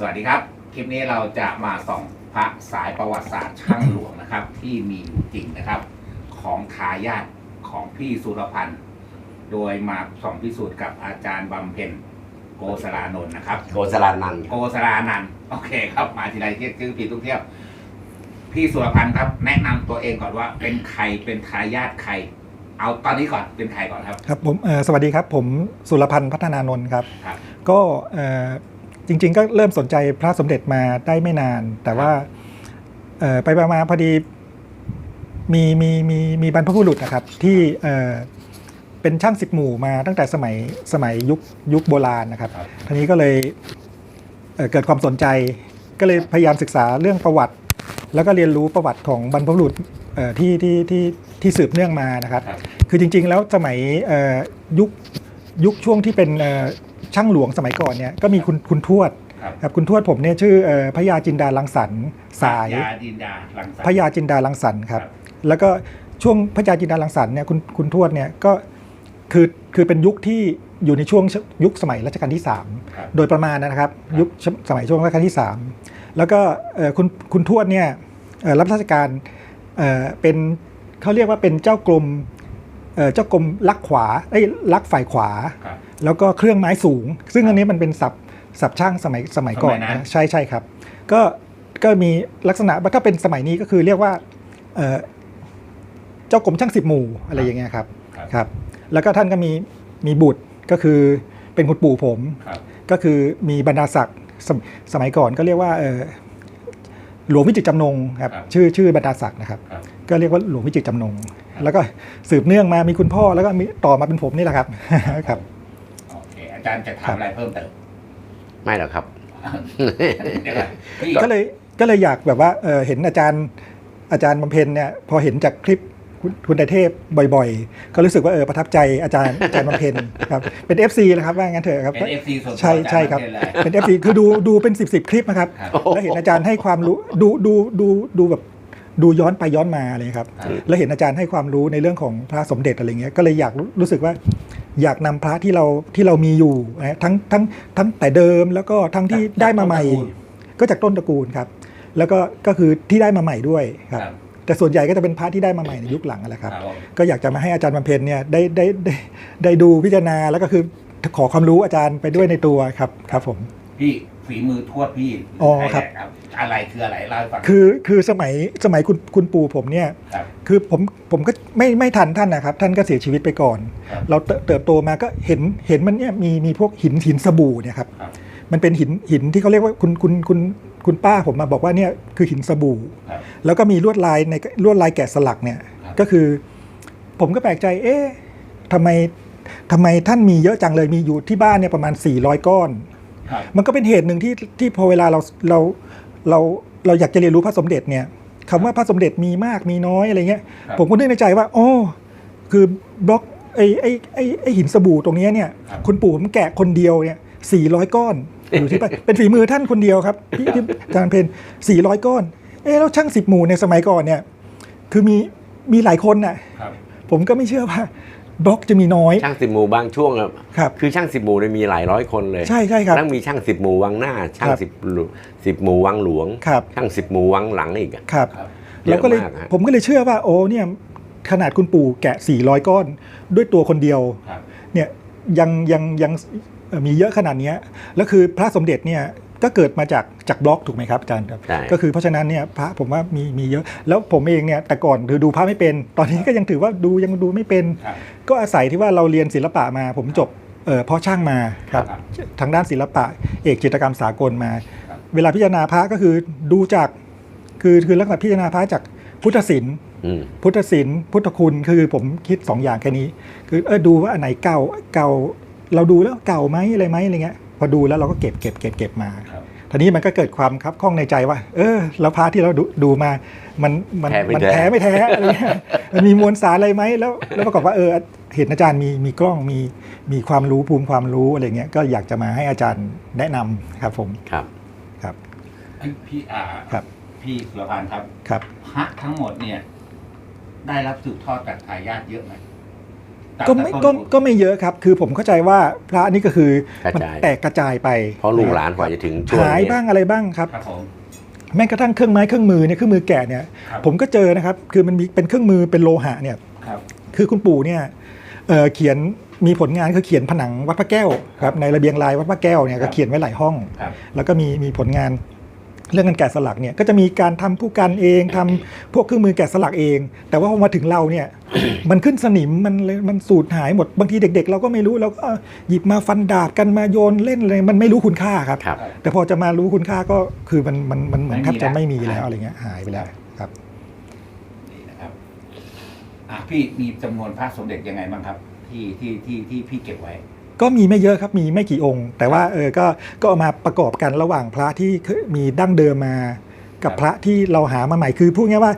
สวัสดีครับ คลิปนี้เราจะมาส่องพระสายประวัติศาสตร์ช่างหลวงนะครับ ที่มีอยู่จริงนะครับ ของทายาทของพี่สุรพันธ์โดยมาส่องพิสูจน์กับอาจารย์บำเพ็ญโกสลานนท์นะครับ โกสลานันท์โกสรานันท์โอเคครับ มาทีไรเรียกชื่อผิดทุกเที่ยว พี่สุรพันธ์ครับ แนะนำตัวเองก่อนว่าเป็นใครเป็นทายาทใคร เอาตอนนี้ก่อนเป็นใครก่อนครับ ครับผมเอ่อสวัสดีครับผมสุรพันธ์พัฒนานนท์ครับ ครับ ก็เอ่อ จริง ๆ ก็เริ่มสนใจพระสมเด็จมาได้ไม่นาน แต่ว่าเอ่อไปมาพอดีมีมีมีมีบรรพบุรุษนะครับที่เอ่อเป็นช่างสิบหมู่มาตั้งแต่สมัยสมัยยุคยุคโบราณนะครับครับทีนี้ก็เลยเอ่อเกิดความสนใจ ก็เลยพยายามศึกษาเรื่องประวัติ แล้วก็เรียนรู้ประวัติของบรรพบุรุษเอ่อที่ที่ที่ที่สืบเนื่องมานะครับครับคือจริง ๆ แล้วสมัยเอ่อยุคยุคช่วงที่เป็นเอ่อ ช่างหลวงสมัยก่อนเนี่ยก็มีคุณคุณทวดครับครับคุณทวดผมเนี่ยชื่อเอ่อพระยาจินดาลังสรรค์สายยาดินดาลังสรรค์ พระยาจินดาลังสรรค์ครับ ครับ แล้วก็ช่วงพระยาจินดาลังสรรค์เนี่ยคุณคุณทวดเนี่ยก็คือคือเป็นยุคที่อยู่ในช่วงยุคสมัยรัชกาลที่ครับ3โดยประมาณนะครับยุคสมัยช่วงรัชกาลที่ 3 แล้วก็เอ่อคุณคุณทวดเนี่ยเอ่อรับราชการเอ่อเป็นเขาเรียกว่าเป็นเจ้ากรมเอ่อเจ้ากรมลักขวาไอ้ยลักฝ่ายขวา ครับ แล้วก็เครื่องไม้สูง ซึ่งอันนี้มันเป็นศัพท์ศัพท์ช่างสมัยสมัยก่อนสมัยนั้นนะใช่ใช่ครับ ก็ก็มีลักษณะถ้าเป็นสมัยนี้ก็คือเรียกว่าเอ่อเจ้ากรมช่างสิบหมู่อะไรอย่างเงี้ยครับครับครับ แล้วก็ท่านก็มีมีบุตรก็คือเป็นคุณปู่ผมครับก็คือมีบรรดาศักดิ์สมสมัยก่อนก็เรียกว่าเอ่อหลวงวิจิตรจำนงครับครับชื่อชื่อบรรดาศักดิ์นะครับครับก็เรียกว่าหลวงวิจิตรจำนง แล้วก็สืบเนื่องมามีคุณพ่อแล้วก็มีต่อมาเป็นผมนี่แหละครับครับโอเคอาจารย์จะถามอะไรเพิ่มเติมไม่หรอกครับเดี๋ยวก่อนพี่ก็เลยก็เลยอยากแบบว่าเอ่อเห็นอาจารย์อาจารย์บำเพ็ญเนี่ยพอเห็นจากคลิปคุณคุณไตรเทพบ่อยๆ ก็รู้สึกว่าเออประทับใจอาจารย์อาจารย์บำเพ็ญครับเป็น FC นะครับว่างั้นเถอะครับเป็นเอฟซีส่วนตัวใช่ใช่ครับอาจาย์เลยเป็น FC คือดูดูเป็น 10บสคลิปนะครับครับแล้วเห็นอาจารย์ให้ความรู้ดูดูดูดูแบบดูย้อนไปย้อนมาเลยครับครับแล้วเห็นอาจารย์ให้ความรู้ในเรื่องของพระสมเด็จอะไรเงี้ยก็เลยอยากรู้รู้สึกว่า อยากนำพระที่เราที่เรามีอยู่นะทั้งทั้งทั้งแต่เดิมแล้วก็ทั้งที่ได้มาใหม่ ก็จากต้นตระกูลครับ แล้วก็ก็คือที่ได้มาใหม่ด้วยครับครับแต่ส่วนใหญ่ก็จะเป็นพระที่ได้มาใหม่ในยุคหลังนั่นแหละครับครับผมก็อยากจะมาให้อาจารย์บำเพ็ญเนี่ยได้ได้ได้ได้ดูพิจารณาแล้วก็คือขอความรู้อาจารย์ไปด้วยในตัวครับครับผมพี่ ฝีมือทวดพี่อ๋อครับอะไรคืออะไรเล่าให้ฟัง คือคือสมัยสมัยคุณคุณปู่ผมเนี่ยครับคือผมผมก็ไม่ไม่ทันท่านนะครับ ท่านก็เสียชีวิตไปก่อน ครับ เราเติบเติบโตมาก็เห็นเห็นมันเนี่ยมีมีพวกหินหินสบู่เนี่ยครับครับมันเป็นหินหินที่เขาเรียกว่าคุณคุณคุณคุณป้าผมมาบอกว่าเนี่ยคือหินสบู่ ครับ แล้วก็มีลวดลายในลวดลายแกะสลักเนี่ยครับ ก็คือ ผมก็แปลกใจ เอ๊ะทำไมทำไมท่านมีเยอะจังเลยมีอยู่ที่บ้านเนี่ยประมาณ 400 ก้อนครับ มันก็เป็นเหตุหนึ่งที่ที่พอเวลาเราเราเราเราอยากจะเรียนรู้พระสมเด็จเนี่ยคำว่าพระสมเด็จมีมากมีน้อยอะไรเงี้ยครับผมก็นึกในใจว่าอ๋อคือบล็อกไอ้ไอ้ไอ้ไอ้หินสบู่ตรงเนี้ยเนี่ยครับคุณปู่ผมแกะคนเดียวเนี่ย400ก้อนอยู่ที่บ้านเป็นฝีมือท่านคนเดียวครับพี่ที่อาจารย์เพน400ก้อนเอ๊ะแล้วช่างสิบหมู่ในสมัยก่อนเนี่ย คือมีมีหลายคนน่ะครับ ผมก็ไม่เชื่อว่าบล็อกจะมีน้อย ช่างสิบหมู่บางช่วงอะครับคือช่างสิบหมู่เนี่ยมีหลายร้อยคนเลยใช่ใช่ครับทั้งมีช่างสิบหมู่วังหน้า ช่างครับสิบหลูสิบหมู่วังหลวง ครับ ช่างสิบหมู่วังหลังอีกอะครับครับเราก็เลยเยอะมากฮะ ผมก็เลยเชื่อว่าโอ้เนี่ยขนาดคุณปู่แกะ 400 ก้อน ด้วยตัวคนเดียวครับ เนี่ยยังยังยังเอ่อมีเยอะขนาดเนี้ยแล้วคือพระสมเด็จเนี่ย ก็เกิดมาจากจากบล็อกถูกไหมครับอาจารย์ครับใช่ก็คือเพราะฉะนั้นเนี่ยพระผมว่ามีมีเยอะ แล้วผมเองเนี่ยแต่ก่อนคือดูพระไม่เป็น ตอนนี้ก็ยังถือว่าดูยังดูไม่เป็นครับก็อาศัยที่ว่าเราเรียนศิลปะมา ผมจบเอ่อเพ่อช่างมาครับครับทางด้านศิลปะ เอกจิตรกรรมสากลมาครับเวลาพิจารณาพระก็คือดูจากคือคือลักษณะพิจารณาพระจากพุทธศิลป์อืมพุทธศิลป์พุทธคุณคือผมคิด2อย่างแค่นี้ คือเออดูว่าอันไหนเก่าเก่าเราดูแล้วเก่าไหมอะไรไหมอะไรเงี้ย พอดูแล้วเราก็เก็บเก็บเก็บเก็บมาครับทีนี้มันก็เกิดความคับข้องในใจว่า เออแล้วพระที่เราดูดูมา มันมันแท้ไม่มันแท้แท้ไม่แท้อะไรเงี้ยมันมีมวลสารอะไรไหมแล้ว แล้วประกอบว่าเออเห็นอาจารย์มีมีกล้องมีมีความรู้ภูมิความรู้อะไรเงี้ยก็อยากจะมาให้อาจารย์แนะนำครับผมครับครับเอ้ยพี่อ่าครับพี่สุรพันธ์ครับครับพระทั้งหมดเนี่ย ได้รับสืบทอดจากทายาทเยอะไหม ก็ไม่ก็ก็ไม่เยอะครับ คือผมเข้าใจว่าพระนี่ก็คือกระมันจายแตกกระจายไปเพราะลูกหลานกว่าจะถึงช่วงหายนี้บ้างอะไรบ้างครับครับผมแม้กระทั่งเครื่องไม้เครื่องมือเนี่ยเครื่องมือแกะเนี่ยครับผมก็เจอนะครับ คือมันมีเป็นเครื่องมือเป็นโลหะเนี่ยครับคือคุณปู่เนี่ยเอ่อเขียนมีผลงานคือเขียนผนังวัดพระแก้วครับในระเบียงลายวัดพระแก้วเนี่ยก็เขียนไว้หลายห้องครับแล้วก็มีมีผลงาน เรื่องการแกะสลักเนี่ยก็จะมีการทำผู้กันเองทำพวกเครื่องมือแกะสลักเอง แต่ว่าพอมาถึงเราเนี่ยมันขึ้นสนิมมันเลยมันสูญหายหมดบางทีเด็ก ๆ เราก็ไม่รู้เราก็เอ่อหยิบมาฟันดาบกันมาโยนเล่นเลยมันไม่รู้คุณค่าครับครับ แต่พอจะมารู้คุณค่าก็คือมันมันมันเหมือนไม่มีแทบจะแล้วไม่มีแล้วอะไรเงี้ยหายไปแล้วครับนี่นะครับอะพี่มีจำนวนพระสมเด็จยังไงบ้างครับ ที่ที่ที่ที่พี่เก็บไว้ ก็มีไม่เยอะครับมีไม่กี่องค์ แต่ว่าเออก็ก็เอามาประกอบกันระหว่างพระที่เคยมีดั้งเดิมมากับครับพระที่เราหามาใหม่คือพูดง่ายๆว่า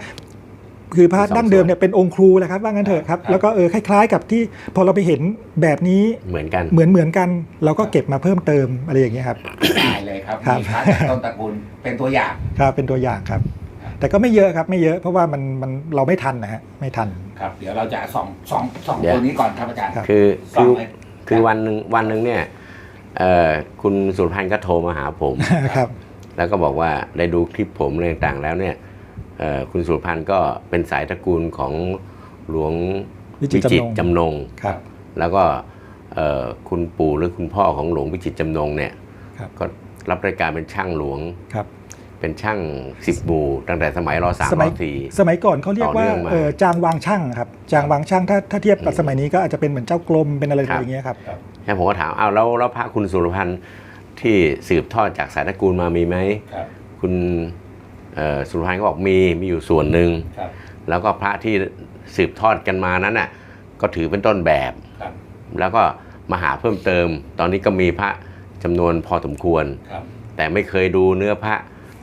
คือพระมีสองดั้งเดิมเนี่ยเป็นองค์ครูแหละครับว่างั้นเถอะครับครับ แล้วก็เออคล้าย ๆ กับที่พอเราไปเห็นแบบนี้เหมือนกันเหมือนเหมือนกัน เราก็เก็บมาเพิ่มเติมอะไรอย่างเงี้ยครับได้เลยครับครับมีพระจากต้นตระกูลเป็นตัวอย่างครับเป็นตัวอย่างครับแต่ก็ไม่เยอะครับไม่เยอะเพราะว่ามันมันเราไม่ทันนะฮะไม่ทันครับ เดี๋ยวเราจะส่องส่องส่องเดี๋ยวตัวนี้ก่อนครับอาจารย์ครับคือส่อคืงอเลย คือวันหนึ่งวันหนึ่งเนี่ยเอ่อคุณสุรพันธ์ก็โทรมาหาผมครับ แล้วก็บอกว่าได้ดูคลิปผมอะไรต่างๆแล้วเนี่ยเอ่อคุณสุรพันธ์ก็เป็นสายตระกูลของหลวงวิจิตรจำนงจำนงครับ แล้วก็เอ่อคุณปู่หรือคุณพ่อของหลวงวิจิตรจำนงเนี่ยครับก็รับรายการเป็นช่างหลวงครับ เป็นช่างสิบหมู่ตั้งแต่สมัยรสามสรมัยสี่สมัยก่อนเขาเรียกว่าต่อเนื่องมาเออจางวางช่างครับ จางวางช่างถ้าถ้าเทียบกับสมัยนี้ก็อาจจะเป็นเหมือนเจ้ากรมเป็นอะไรครับอย่างเงี้ยครับแล้วผมก็ถามอ้าวแล้วแล้วพระคุณสุรพันธ์ที่สืบทอดจากสายตระกูลมามีไหมครับคุณเอ่อสุรพันธ์ก็บอกมีมีอยู่ส่วนหนึ่งครับแล้วก็พระที่สืบทอดกันมานั้นน่ะก็ถือเป็นต้นแบบครับแล้วก็มาหาเพิ่มเติม ตอนนี้ก็มีพระจำนวนพอสมควรครับแต่ไม่เคยดูเนื้อพระ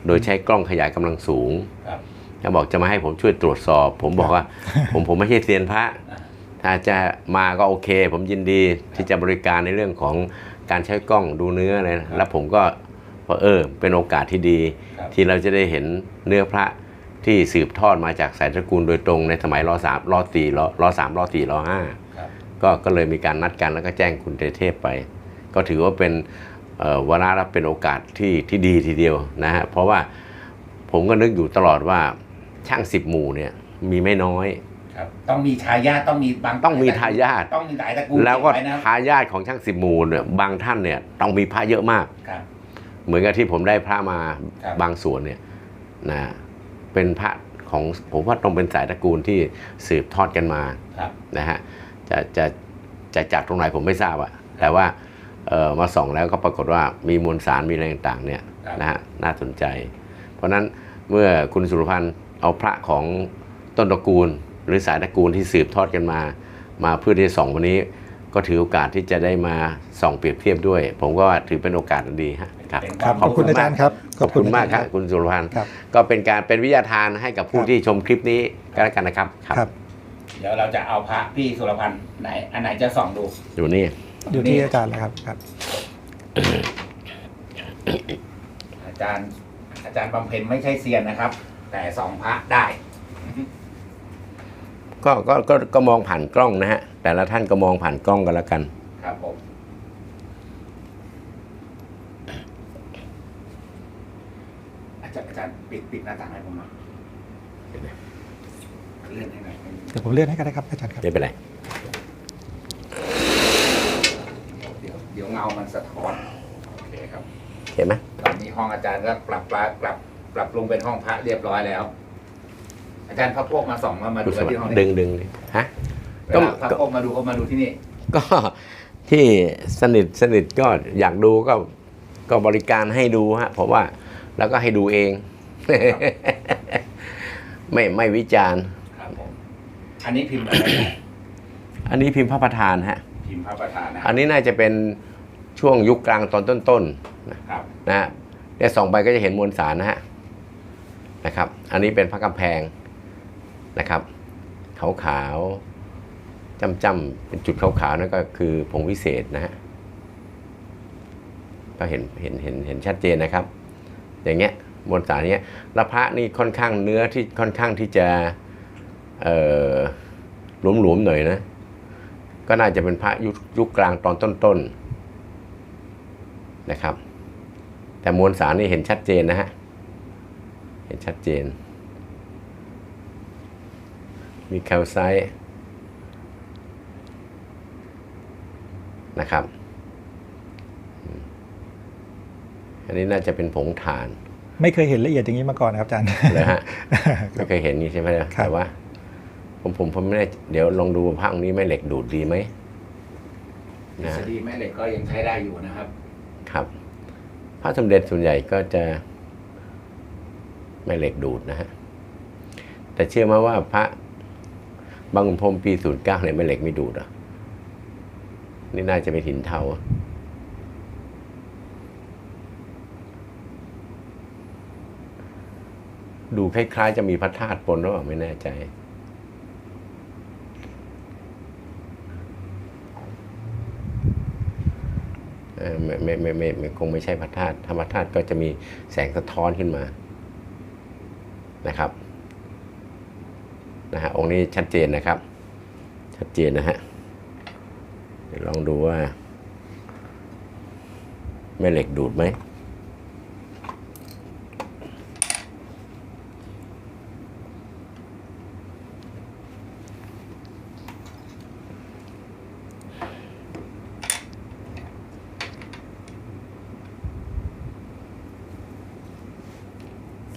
โดยใช้กล้องขยายกำลังสูงครับแล้วบอกจะมาให้ผมช่วยตรวจสอบ ผมบอกว่า ผมผมไม่ใช่เซียนพระอ่าถ้าจะมาก็โอเค ผมยินดีที่จะบริการในเรื่องของการใช้กล้องดูเนื้ออะไรนะแล้วผมก็ว่าเออเป็นโอกาสที่ดีครับที่เราจะได้เห็นเนื้อพระที่สืบทอดมาจากสายตระกูลโดยตรงในสมัยรอสามรอสี่รอรอสามรอสี่รอห้าครับก็ก็เลยมีการนัดกันแล้วก็แจ้งคุณเตเทพไป ก็ถือว่าเป็นเอ่อ วาระและเป็นโอกาสที่ที่ดีทีเดียวนะฮะเพราะว่าผมก็นึกอยู่ตลอดว่าช่างสิบหมู่เนี่ยมีไม่น้อยครับต้องมีทายาทต้องมีบางต้องมีทายาทต้องมีหลายตระกูลแล้วก็เบไนะครับทายาทของช่างสิบหมู่เนี่ยบางท่านเนี่ยต้องมีพระเยอะมากครับเหมือนกับที่ผมได้พระมาครับบางส่วนเนี่ยนะเป็นพระของผมว่าต้องเป็นสายตระกูลที่สืบทอดกันมาครับนะฮะจะจะจะจัดตรงไหนผมไม่ทราบอะแต่ว่าเออ มาส่องแล้วก็ปรากฏว่ามีมวลสารมีอะไรต่างๆเนี่ยครับนะฮะน่าสนใจ เพราะฉะนั้นเมื่อคุณสุรพันธ์เอาพระของต้นตระกูล หรือสายตระกูลที่สืบทอดกันมา มาเพื่อที่จะส่องวันนี้ก็ถือโอกาสที่จะได้มาส่องเปรียบเทียบด้วย ผมก็ว่าถือเป็นโอกาสอันดีฮะครับเป็นครับขอบคุณอาจารย์ครับขอบคุณมากครับคุณสุรพันธ์ครับก็เป็นการเป็นวิทยาทานให้กับผู้ครับที่ชมคลิปนี้ก็แล้วกันนะครับครับ เดี๋ยวเราจะเอาพระพี่สุรพันธ์ไหนอันไหนจะส่องดูอยู่นี่ อยู่ที่อาจารย์แล้วครับครับ อาจารย์ อาจารย์บำเพ็ญไม่ใช่เซียนนะครับ แต่ส่องพระได้ ก็ก็ก็ก็มองผ่านกล้องนะฮะ แต่ละท่านก็มองผ่านกล้องกันแล้วกัน ครับผม อาจารย์อาจารย์ปิดปิดหน้าต่างให้ผมหน่อยเลื่อนให้หน่อยเดี๋ยวผมเลื่อนให้ก็ได้ครับอาจารย์ครับ ไม่เป็นไร ดี๋ยวเดี๋ยวเงามันสะท้อนโอเคครับเห็นไหมตอนนี้ห้องอาจารย์ก็ปรับปรับปรับปรับปรุงเป็นห้องพระเรียบร้อยแล้ว อาจารย์พระพวกมาส่องมามาคุดูณสกันวัสที่ห้องดิ์ดึนี้งดึงเลยฮะเวลาพระพวกมาดูก็มาดูที่นี่ ก็ที่สนิทสนิทก็อยากดูก็ก็บริการให้ดูฮะเพราะว่าแล้วก็ให้ดูเอง ไม่ไม่วิจารณ์ครับผมอันนี้พิมพ์อะไรนะอันนี้พิมพ์พระประธานฮะพิมพ์พระประธานนะคอัรับนนี้น่าจะเป็น ช่วงยุคกลางตอนต้นๆครับนะฮะเนี่ยส่องไปก็จะเห็นมวลสารนะฮะนะครับ อันนี้เป็นพระกำแพงนะครับขาวขาวๆจ้ำจ้ำๆเป็นจุดขาวขาวๆนั่นก็คือผงวิเศษนะฮะก็เห็นเห็นเห็นเห็นชัดเจนนะครับ อย่างเงี้ยมวลสารเนี้ยแล้วพระนี่ค่อนข้างเนื้อที่ค่อนข้างที่จะเอ่อหลวมๆหน่อยนะ ก็น่าจะเป็นพระยุคยุคกลางตอนต้นๆ นะครับ แต่มวลสารนี่เห็นชัดเจนนะฮะ เห็นชัดเจน มีแคลไซต์นะครับอืมอันนี้น่าจะเป็นผงถ่าน ไม่เคยเห็นละเอียดอย่างนี้มาก่อนนะครับอาจารย์เลยฮะ ไม่เคยเห็นนี่ใช่ไหมเนี่ยครับแต่ว่า ผมผมผมไม่ได้เดี๋ยวลองดูว่าภาคนี้แม่เหล็กดูดดีไหมทฤษฎีแม่เหล็กก็ยังใช้ได้อยู่นะครับ ครับพระสมเด็จส่วนใหญ่ก็จะแม่เหล็กดูดนะฮะแต่เชื่อไหมาว่าพระบางขุนพรมปีศูนย์เก้าเนี่ยแม่เหล็กไม่ดูดอะนี่น่าจะเป็นหินเทาดูคล้ายๆ จะมีพระธาตุปนหรือเปล่าไม่แน่ใจ เอ่อ ไม่ไม่ไม่ไม่คงไม่ใช่พระธาตุธรรมธาตุก็จะมีแสงสะท้อนขึ้นมานะครับนะฮะองค์นี้ชัดเจนนะครับ ชัดเจนนะฮะเดี๋ยวลองดูว่าแม่เหล็กดูดไหม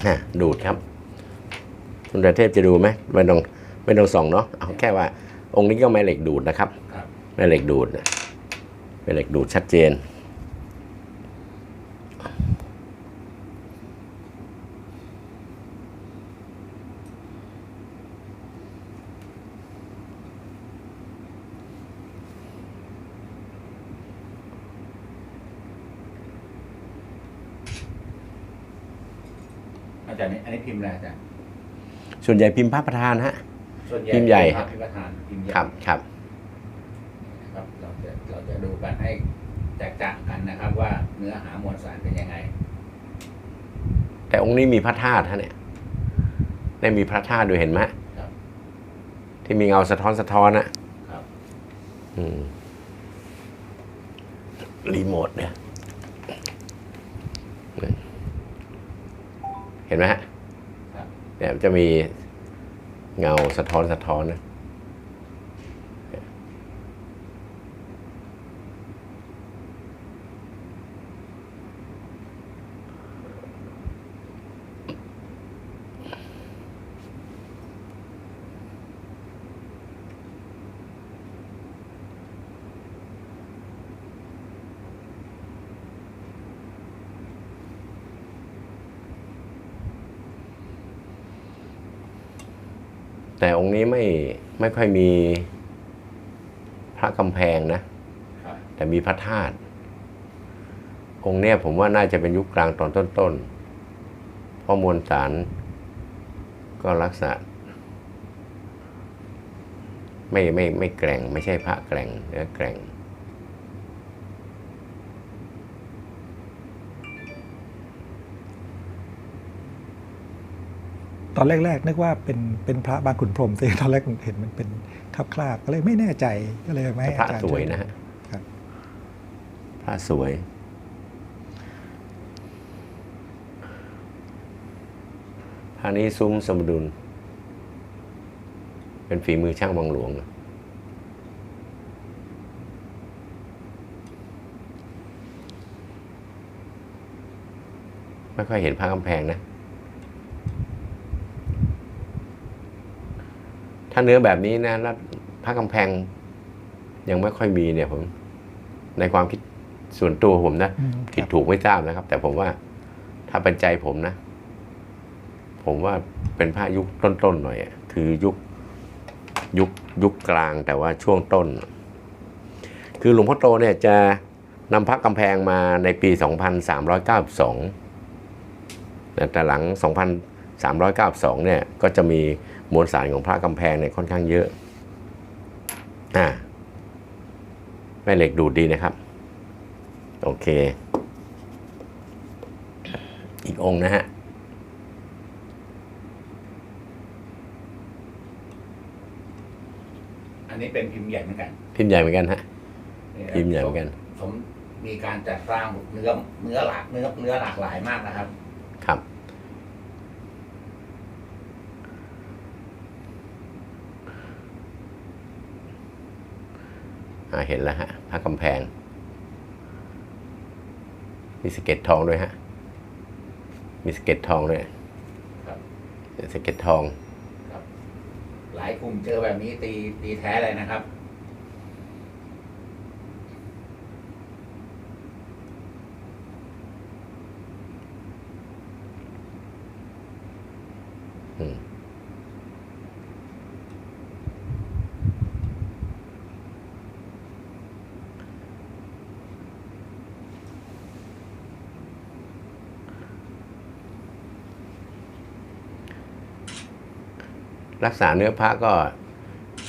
อะ ดูดครับคุณตาเทพจะดูไหมไม่ต้องไม่ต้องส่องเนาะเอาแค่ว่าองค์นี้ก็แม่เหล็กดูดนะครับครับแม่เหล็กดูดนะแม่เหล็กดูดชัดเจน อา จารย์นี่อันนี้พิมพ์อะไรอาจารย์ส่วนใหญ่พิมพ์พระประธานฮะ ส่วนใหญ่พิมพ์ใหญ่พระพิมพ์ประธานพิมพ์ใหญ่ครับครับครับ เราจะเราจะดูกันให้แตกต่างกันนะครับ ว่าเนื้อหามวลสารเป็นยังไง แต่องค์นี้มีพระธาตุฮะเนี่ยได้มีพระธาตุด้วยเห็นไหมครับ ที่มีเงาสะท้อนสะท้อนนะครับ อืมรีโมทเนี่ย เห็นไหมฮะครับเนี่ยมันจะมีเงาสะท้อนสะท้อนนะ แต่องค์นี้ไม่ไม่ค่อยมีพระกำแพงนะครับแต่มีพระธาตุองค์เนี้ยผมว่าน่าจะเป็นยุคกลางตอนต้นๆเพราะมวลสารก็ลักษณะไม่ไม่ไม่แกร่ง ไม่ใช่พระแกร่งเนื้อแกร่ง ต อนแรก ๆ นึกว่าเป็นเป็นพระบางขุนพรหมแต่ตอนแรกเห็นมันเป็นคราบคราบๆก็เลยไม่แน่ใจก็เลยไม่แต่ให้พระอาจารย์สวยช่นะฮะครับพระสวยพระนี้ซุ้มสมดุล เป็นฝีมือช่างวังหลวงไม่ค่อยเห็นพระกำแพงนะ ถ้าเนื้อแบบนี้นะแล้วพระกำแพงยังไม่ค่อยมีเนี่ยผม ในความคิดส่วนตัวผมนะอืมผิดถูกไม่ทราบนะครับ แต่ผมว่าถ้าเป็นใจผมนะ ผมว่าเป็นพระยุคต้นๆหน่อยอะคือยุคยุคยุคกลางแต่ว่าช่วงต้น คือหลวงพ่อโตเนี่ยจะนำพระกำแพงมาในปี 2392 แต่แต่หลัง 2392เนี่ยก็จะมีมวลสารของพระกำแพงเนี่ยค่อนข้างเยอะอ่าแม่เหล็กดูดดีนะครับ โอเค อีกองค์นะฮะอันนี้เป็นพิมพ์ใหญ่เหมือนกัน พิพิมพ์ใหญ่เหมือนกันฮะนี่นะพิมพ์ใหญ่เหมือนกันผมมีการจัดสร้างเนื้อเนื้อหลากเนื้อเนื้อหลากหลายมากนะครับครับ อ่า เห็นแล้วฮะพระกำแพง มีสะเก็ตทองด้วยฮะ มีสะเก็ตทองด้วยครับสะเก็ตทองครับหลายกลุ่มเจอแบบนี้ตีตีแท้เลยนะครับ อืม รักษาเนื้อพระก็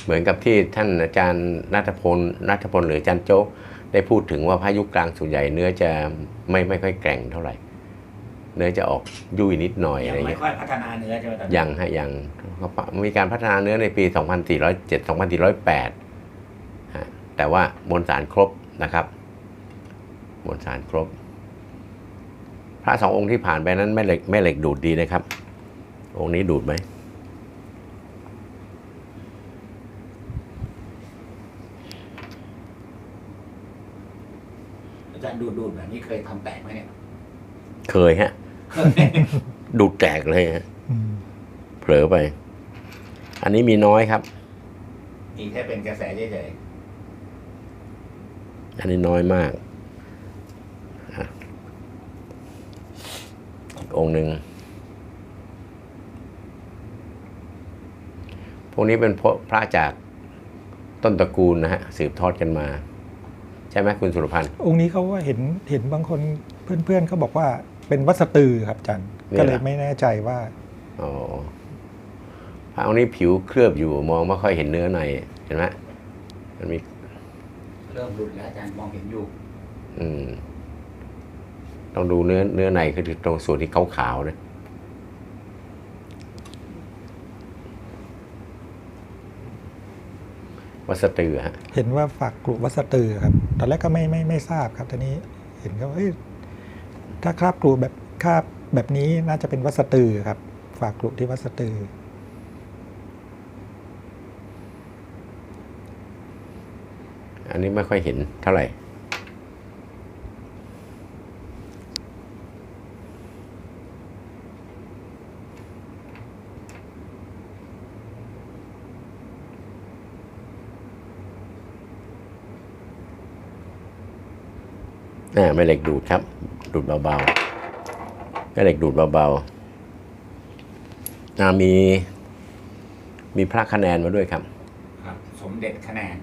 เหมือนกับที่ท่านอาจารย์นัทพลนัทพลหรืออาจารย์โจ๊กได้พูดถึงว่าพระยุคกลางส่วนใหญ่เนื้อจะไม่ไม่ค่อยแกร่งเท่าไหร่ เนื้อจะออกยุ่ยนิดหน่อยยัอะไรงไม่เงี้ยค่อยพัฒนาเนื้อใช่ไหมตอนนี้ยังฮะยังเขาปะมีการพัฒนาเนื้อในปี 2407 2408ฮะแต่ว่ามวลสารครบนะครับมวลสารครบ พระสององค์ที่ผ่านไปนั้นแม่เหล็กแม่เหล็กดูดดีนะครับ องค์นี้ดูดไหม จารย์ดูดูแบบนี้เคยทำแตกไหมเนี่ย เคยฮะ ดูดแตกเลยฮะอืมเผลอไป อันนี้มีน้อยครับ มีแค่เป็นกระแสเฉยอันนี้น้อยมากอะอีกองค์หนึ่งพวกนี้เป็นพระพระจากต้นตระกูลนะฮะ สืบทอดกันมา ใช่ไหมคุณสุรพันธ์องค์นี้เขาว่าเห็นเห็นบางคนเพื่อนๆเขาบอกว่าเป็นวัสตือครับอาจารย์เนี่ยก็เลยไม่แน่ใจว่าอ๋อพระองค์นี้ผิวเคลือบอยู่มองไม่ค่อยเห็นเนื้อในเห็นไหมมันมีๆเริ่มหลุดแล้วอาจารย์มองเห็นอยู่ อืมต้องดูเนื้อเนื้อในคือตรงส่วนที่ขาวๆนะวัสตือฮะเห็นว่าฝากกลุ่วัสตือครับ ตอนแรกก็ไม่ไม่ไม่ทราบครับทีนี้เห็นเขาเอ้ยถ้าคราบกลุ่แบบคราบแบบนี้น่าจะเป็นวัสตือครับ ฝากกลุ่ที่วัสตือ อันนี้ไม่ค่อยเห็นเท่าไหร่ อ่าแม่เหล็กดูดครับ ดูดเบาๆแม่เหล็กดูดเบาๆอ่ามี มีพระคะแนนมาด้วยครับ ครับ สมเด็จคะแนน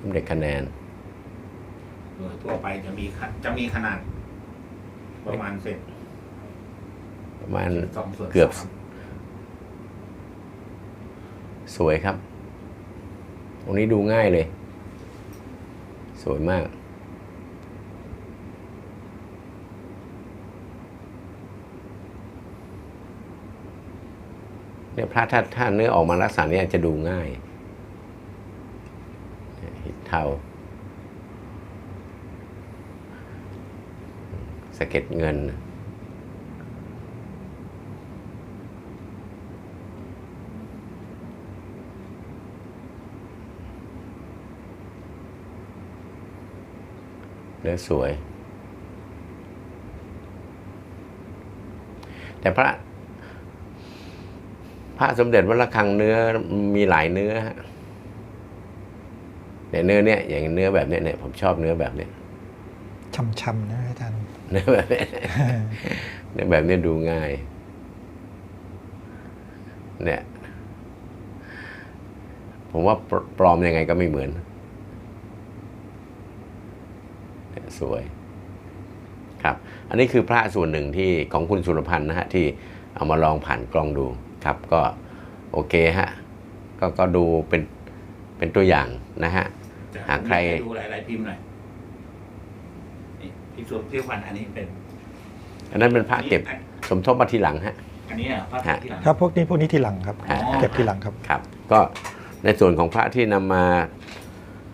สมเด็จคะแนน โดยทั่วไปจะมีขะจะมีขนาด ประมาณเศษประมาณสองส่วนเกือบ สามสวยครับ ตรงนี้ดูง่ายเลย สวยมาก เนี่ยพระถ้าถ้าเนื้อออกมาลักษณะนี้จะดูง่ายเนี่ยหินเทาสะเก็ดเงิน เนื้อสวย แต่พระ ระสมเด็จวัดระฆังเนื้อมีหลายเนื้อฮะแต่เนื้อเนี่ยอย่างเนื้อแบบเนี้ยเนี่ยผมชอบเนื้อแบบเนี้ยช่ำๆนะอาจารย์เนื้อแบบเนี้ยเนื้อแบบเนี้ยดูง่าย เนี่ย ผมว่าปลปลอมยังไงก็ไม่เหมือนเนี่ยสวยครับ อันนี้คือพระส่วนหนึ่งที่ของคุณสุรพันธ์นะฮะที่เอามาลองผ่านกล้องดู ครับก็โอเคฮะก็ก็ดูเป็นเป็นตัวอย่างนะฮะจะหากใคร ดูหลายๆพิมพ์หน่อยนี่พิสุทธิ์พิพันธ์อันนี้เป็น อันนั้นเป็นพระเก็บสมทบมาทีหลังฮะ อันนี้อะพระฮะที่หลัง ครับพวกนี้พวกนี้ทีหลังครับ อ๋อ เก็บทีหลังครับ ครับ ก็ในส่วนของพระที่นำมา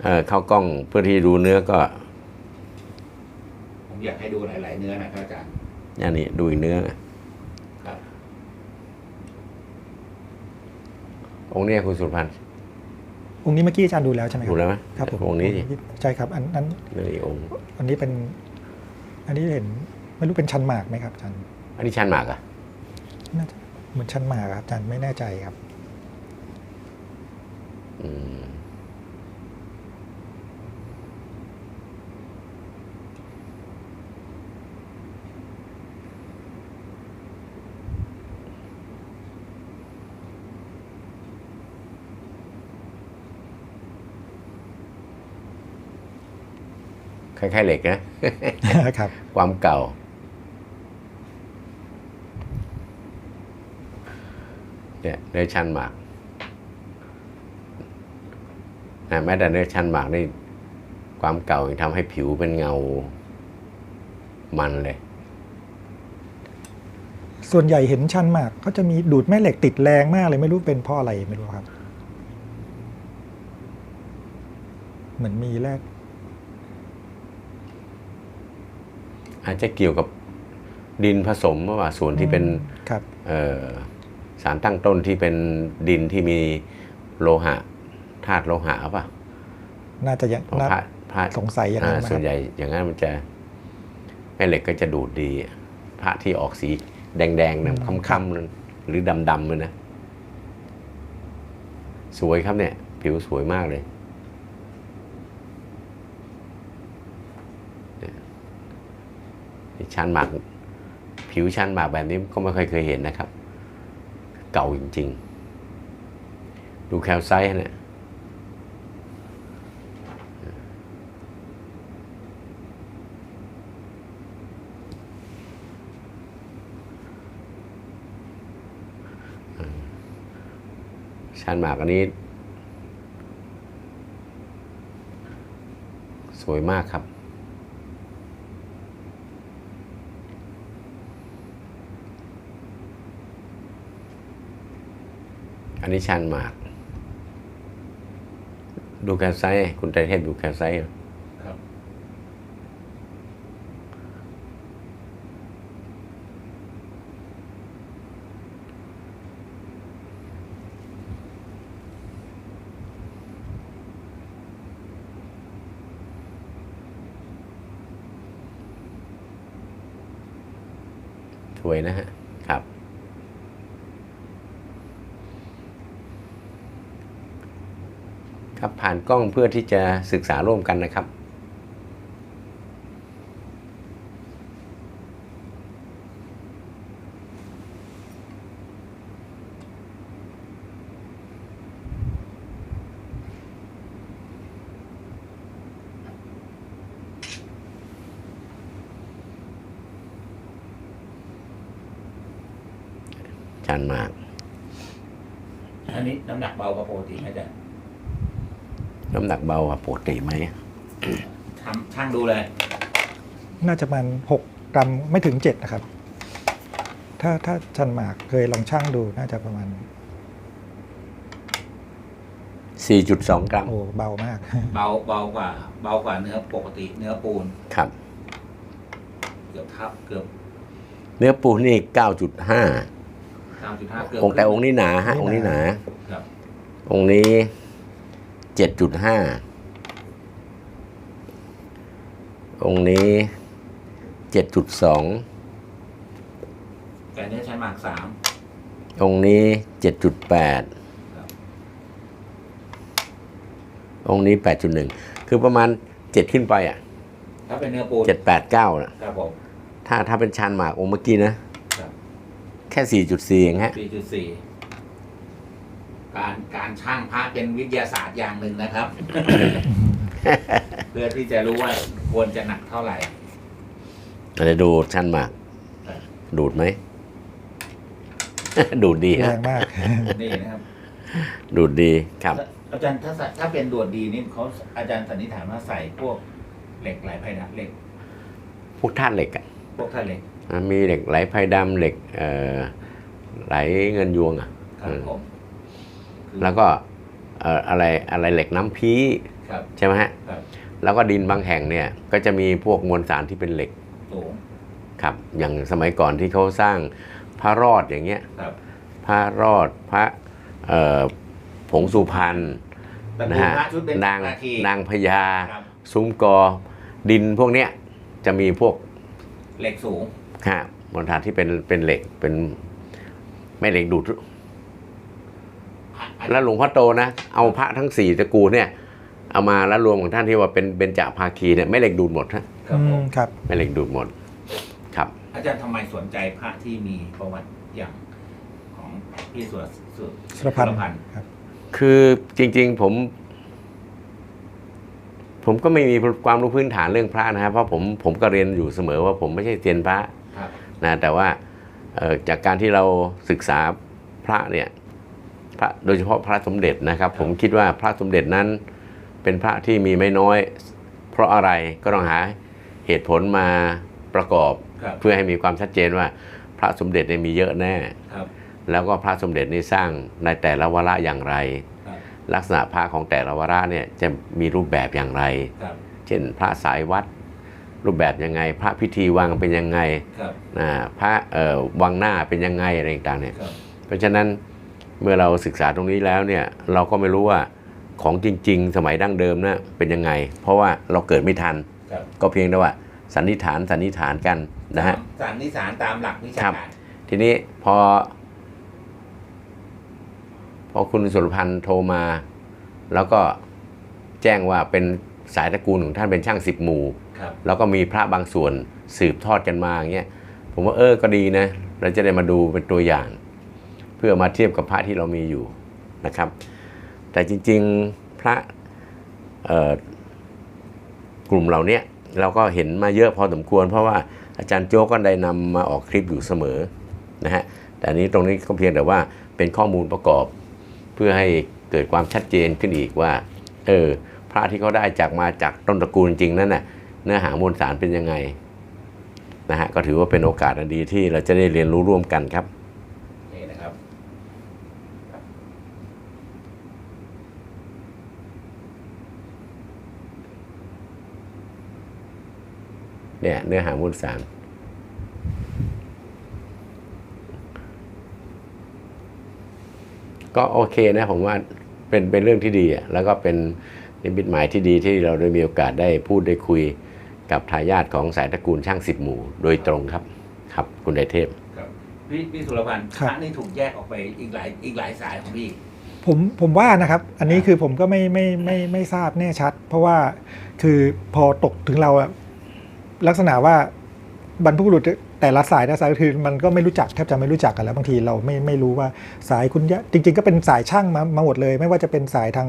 เอ่อเข้ากล้องเพื่อที่ดูเนื้อก็ผมอยากให้ดูหลาย ๆ เนื้อนะครับอาจารย์อันนี้ดูอีกเนื้อ ครับ องค์เนี้ยคุณสุรพันธ์องค์นี้เมื่อกี้อาจารย์ดูแล้วใช่ไหมครัดูแล้วไหมครับผมองค์นี้สิใช่ครับ อันนั้นเนื้ออีกองค์อันนี้เป็น อันนี้เห็นไม่รู้เป็นชันหมากไหมครับอาจารย์อันนี้ชันหมากอะน่าจะเหมือนชันหมากครับอาจารย์ไม่แน่ใจครับ อืม คล้ายๆเหล็กนะครับ ความเก่า เนี่ยเนื้อชันหมากนะแม้แต่เนื้อชันหมากนี่ความเก่ายังทำให้ผิวเป็นเงามันเลย ส่วนใหญ่เห็นชันหมากก็จะมีดูดแม่เหล็กติดแรงมากเลยไม่รู้เป็นเพราะอะไรไม่รู้ครับ เหมือนมีแรก อาจจะเกี่ยวกับดินผสมว่าส่วนที่เป็นครับเอ่อสารตั้งต้นที่เป็นดินที่มีโลหะธาตุโลหะป่ะ น่าจะยังเพราะน่าพระพระสงสัยอย่างนั้นอ่านะคส่รัวนบใหญ่อย่างนั้นมันจะแม่เหล็กก็จะดูดดี พระที่ออกสีแดงๆนะค้ำๆนั่นหรือดำๆเลยนะ สวยครับเนี่ย ผิวสวยมากเลยเนี่ย ชันหมากผิวชันหมากแบบนี้ก็ไม่ค่อยเคยเห็นนะครับ เก่าจริง ๆ ดูแคลไซต์เนี่ยชันหมากอันนี้ สวยมากครับ อั นนี้ชันหมากดูแคลไซต์คุณไตรเทพดูแคลไซต์ครับ สวยนะฮะ ครับผ่านกล้องเพื่อที่จะศึกษาร่วมกันนะครับ ชันมาก อันนี้น้ำหนักเบากว่าปกติไหมอาจารย์ น้ำหนัก เบากว่าปกติไหมทำช่างดูเลย น่าจะประมันหกกรัมไม่ถึงเจ็ดนะครับ ถ้าถ้าชันหมากเคยลองช่างดูน่าจะประมาณ 4.2 กรัม โอ้เบามาก เบาเบากว่า เบากว่าเนื้อปกติเนื้อปูน ครับ เกือบทับเกือบเนื้อปูนี่ 9.5สามจุดห้าเกือบองค์แต่องค์นี้หนาฮะ องค์นี้หนา ครับ องค์นี้ 7.5 องค์นี้ 7.2 แต่เนื้อชั้นหมากสามองค์นี้ 7.8ครับองค์นี้ 8.1 คือประมาณ 7 ขึ้นไปอะ ถ้าเป็นเนื้อปูน7 8 9 นะครับผม ถ้าถ้าเป็นชานหมากองค์เมื่อกี้นะครับแค่ 4.4เองฮะสี่จุดสี่ การการช่างพระเป็นวิทยาศาสตร์อย่างหนึ่งนะครับ เพื่อที่จะรู้ว่าควรจะหนักเท่าไหร่เราจะดูชานหมาก ดูดไหม ดูดดีแรฮะงมาก นี่นะครับดูดดีครับ อาจารย์ถ้าใส่ถ้าเป็นดวดดีนี่เขาอาจารย์สันนิษฐานว่าใส่พวกเหล็กไหลไพดัเหล็ก พวกธาตุเหล็กอะพวกท่าเหล็กอะมีเหล็กไหลไพดำเหล็กเอ่อไหลเงินยวงอะครับผมคือ แล้วก็เอ่ออะไรอะไรเหล็กน้ำพีคครับใช่ไหมฮะครับแล้วก็ดินบางแห่งเนี่ยก็จะมีพวกมวลสารที่เป็นเหล็กสูงครับ อย่างสมัยก่อนที่เขาสร้างพระรอดอย่างเงี้ยครับพระรอดพระเอ่อผงสุพรรณตระนะกูลฮะพระชุดเป็นนางนาคีนางพญาครับซุ้มกอ ดินพวกเนี้ยจะมีพวกเหล็กสูงฮะมวลสารที่เป็นเป็นเหล็กเป็นแม่เหล็กดูดอะอะ แล้วหลวงพ่อโตนะ เอาพระทั้งสี่ตระกูลเนี่ย เอามาแล้วรวมของท่านที่ว่าเป็นเบญจภาคีเนี่ยไม่เหล็กดูดหมดฮะครับอืผมมครับ ไม่เหล็กดูดหมด ครับ อาจารย์ทำไมสนใจพระที่มีประวัติอย่างของพี่สุรสุสุรพันธ์พันธ์ครับ คือจริงๆผม ผมก็ไม่มีความรู้พื้นฐานเรื่องพระนะครับเพราะผมผมก็เรียนอยู่เสมอว่าผมไม่ใช่เซียนพระ ครับ นะแต่ว่าเอ่อจากการที่เราศึกษาพระเนี่ย พระโดยเฉพาะพระสมเด็จนะครับ ผมคิดว่าพระสมเด็จนั้น เป็นพระที่มีไม่น้อย เพราะอะไรก็ต้องหาเหตุผลมาประกอบครับเพื่อให้มีความชัดเจนว่า พระสมเด็จเนี่ยมีเยอะแน่ครับแล้วก็พระสมเด็จนี่สร้างในแต่ละวาระอย่างไรครับลักษณะพระของแต่ละวาระเนี่ยจะมีรูปแบบอย่างไรครับเช่นพระสายวัดรูปแบบยังไง พระพิธีวังเป็นยังไงครับอ่าพระเอ่อวังหน้าเป็นยังไงอะไรต่างๆเนี่ยครับเพราะฉะนั้น เมื่อเราศึกษาตรงนี้แล้วเนี่ยเราก็ไม่รู้ว่าของจริง ๆ สมัยดั้งเดิมนะเป็นยังไง เพราะว่าเราเกิดไม่ทันครับก็เพียงแต่ว่าสันนิษฐานสันนิษฐานกันนะฮะสารนิสานตามหลักวิชาครับการทีนี้พอ พอคุณสุรพันธ์โทรมา แล้วก็แจ้งว่าเป็นสายตระกูลของท่านเป็นช่างสิบหมู่ครับแล้วก็มีพระบางส่วนสืบทอดกันมาอย่างเงี้ยผมว่าเออก็ดีนะ เราจะได้มาดูเป็นตัวอย่าง เพื่อมาเทียบกับพระที่เรามีอยู่นะครับ แต่จริงๆพระกลุ่มเหล่าเนี้ยเราก็เห็นมาเยอะพอสมควร เพราะว่าอาจารย์โจ้ก็ได้นำมาออกคลิปอยู่เสมอนะฮะแต่อันนี้ตรงนี้ก็เพียงแต่ว่าเป็นข้อมูลประกอบ เพื่อให้เกิดความชัดเจนขึ้นอีกว่าเออพระที่เขาได้จากมาจากต้นตระกูลจริงนั่นน่ะเนื้อหามวลสารเป็นยังไงนะฮะก็ถือว่าเป็นโอกาสอันดีที่เราจะได้เรียนรู้ร่วมกันครับ นี่นะครับ เนี่ยเนื้อหามวลสารก็โอเคนะผมว่าเป็นเป็นเรื่องที่ดีอะแล้วก็เป็นนิมิตหมายที่ดีที่เราได้มีโอกาสได้พูดได้คุยกับทายาทของสายตระกูลช่างสิบหมู่ โดยตรงครับ ครับคุณไดเทพครับพี่พี่สุรพันธ์ครับพระนี่ถูกแยกออกไปอีกหลายอีกหลายสายของพี่ผมผมว่านะครับ อันนี้คือผมก็ไม่ไม่ไม่ไม่ทราบแน่ชัด เพราะว่าคือพอตกถึงเราอะ ลักษณะว่าบรรพบุรุษแต่ละสายแต่ละสายคือมันก็ไม่รู้จักแทบจะไม่รู้จักกันแล้วบางทีเราไม่ไม่รู้ว่าสายคุณยะจริง ๆ ก็เป็นสายช่างมามาหมดเลย ไม่ว่าจะเป็นสายทาง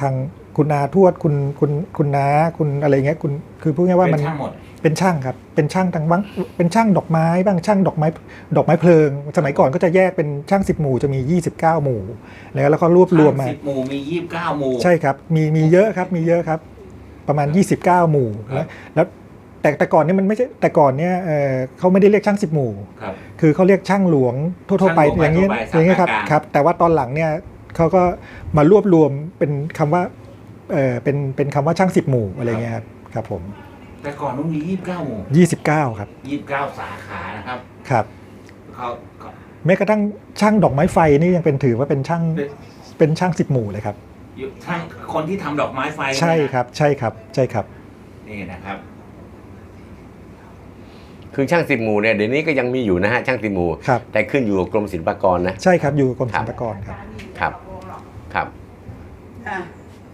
ทางคุณนาทวดคุณคุณคุณน้าคุณอะไรเงี้ยคุณคือพูดง่ายว่าเป็มันช่างหมดเป็นช่างครับเป็นช่างทางวังเป็นช่างดอกไม้บ้างช่างดอกไม้ดอกไม้เพลิง สมัยก่อนก็จะแยกเป็นช่างสิบหมู่จะมี 29 หมู่แล้วแล้วก็รวบรวมมาสิบหมู่มียี่สิบเก้าหมู่ใช่ครับมีมีเยอะครับมีเยอะครับประมาณ 29 หมู่แล้วแล้ว แต่แต่ก่อนเนี่ยมันไม่ใช่แต่ก่อนเนี่ยเอ่อเขาไม่ได้เรียกช่างสิบหมู่ ครับ คือเขาเรียกช่างหลวงทั่วๆไปช่างหลวงอย่างนี้ทั่วไปอย่างนี้ครับสาขาครับ แต่ว่าตอนหลังเนี่ยเขาก็มารวบรวมเป็นคำว่าเออเป็นเป็นคำว่าช่างสิบหมู่อะไรเงี้ยครับครับผมแต่ก่อนนู้นมียี่สิบเก้าหมู่29 ครับยี่สิบเก้าสาขานะครับครับเขาเขาแม้กระทั่งช่างดอกไม้ไฟนี่ยังเป็นถือว่าเป็นช่างเป็นเป็นช่างสิบหมู่เลยครับ อยู่ช่างคนที่ทำดอกไม้ไฟใช่ครับใช่ครับใช่ครับ นี่นะครับ คือช่างสิบหมู่เนี่ยเดี๋ยวนี้ก็ยังมีอยู่นะฮะช่างสิบหมู่ครับแต่ขึ้นอยู่กับกรมศิลปากรนะ ใช่ครับ อยู่กรมศิลปากรครับ ครับ